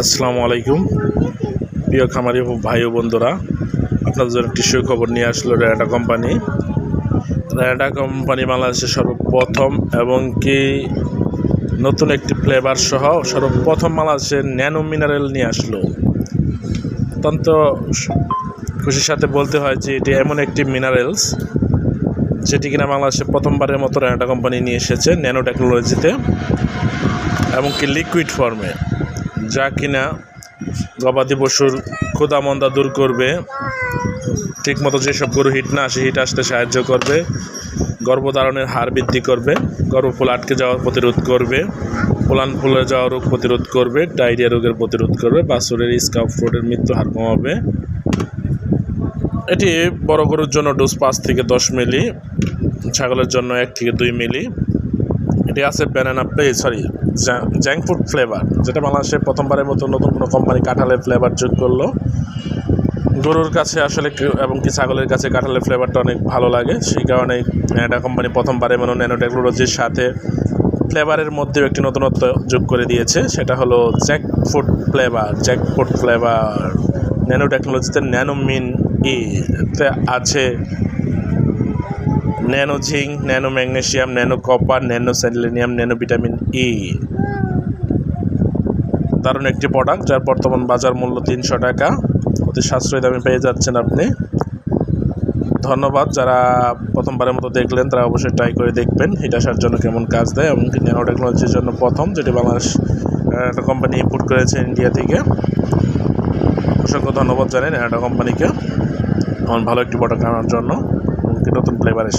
আসসালামু আলাইকুম। প্রিয় খামারি ভাই ও বন্ধুরা, আপনাদের জন্য একটি সুখবর নিয়ে আসলো রেডা কোম্পানি। রেডা কোম্পানি বাংলাদেশের সর্বপ্রথম এবং কি নতুন একটি ফ্লেভার সহ সর্বপ্রথম বাংলাদেশের ন্যানো মিনারেল নিয়ে আসলো। অত্যন্ত খুশির সাথে বলতে হয় যে এটি এমন একটি মিনারেলস যেটি কিনা বাংলাদেশে প্রথমবারের মতো রেডা কোম্পানি নিয়ে এসেছে ন্যানো টেকনোলজিতে এবং কি লিকুইড ফর্মে যা কিনা গবাদি পশুর ক্ষুদামন্দা দূর করবে, ঠিকমতো যেসব গরু হিট না আসে, হিট আসতে সাহায্য করবে, গর্ভধারণের হার বৃদ্ধি করবে, গর্ভফুল আটকে যাওয়ার প্রতিরোধ করবে, পোলান ফুলে যাওয়া রোগ প্রতিরোধ করবে, ডায়রিয়া রোগের প্রতিরোধ করবে, বাছুরের স্কাফ ফ্রুটের মৃত্যু হার কমাবে। এটি বড় গরুর জন্য ডোজ পাঁচ থেকে দশ মিলি, ছাগলের জন্য এক থেকে দুই মিলি। এটি আছে ব্যানানা প্লে সরি জ্যাং ফুড ফ্লেভার যেটা বাংলাদেশে প্রথমবারের মতো নতুন কোনো কোম্পানি কাঁঠালের ফ্লেভার যোগ করল। গরুর কাছে আসলে এবং কি ছাগলের কাছে কাঁঠালের ফ্লেভারটা অনেক ভালো লাগে। সেই কারণে এটা কোম্পানি প্রথমবারে মানে ন্যানো টেকনোলজির সাথে ফ্লেভারের মধ্যেও একটি নতুনত্ব যোগ করে দিয়েছে। সেটা হলো jack food flavour jack food flavour nano টেকনোলজিতে ন্যানো মিন আছে nano zinc nano magnesium nano copper nano selenium nano vitamin E দারুণ একটি প্রোডাক্ট যার বর্তমান বাজার মূল্য তিনশো টাকা। অতি সাশ্রয়ী দামে পেয়ে যাচ্ছেন আপনি। ধন্যবাদ, যারা প্রথমবারের মতো দেখলেন, তারা অবশ্যই ট্রাই করে দেখবেন। হিট আসার জন্য কেমন কাজ দেয়, এমনকি ন্যানো টেকনোলজির জন্য প্রথম, যেটি বাংলাদেশ একটা কোম্পানি ইম্পোর্ট করেছে ইন্ডিয়া থেকে। অসংখ্য ধন্যবাদ জানেন ন্যানো কোম্পানিকে এমন ভালো একটি প্রোডাক্ট আনার জন্য। que no te empleaba de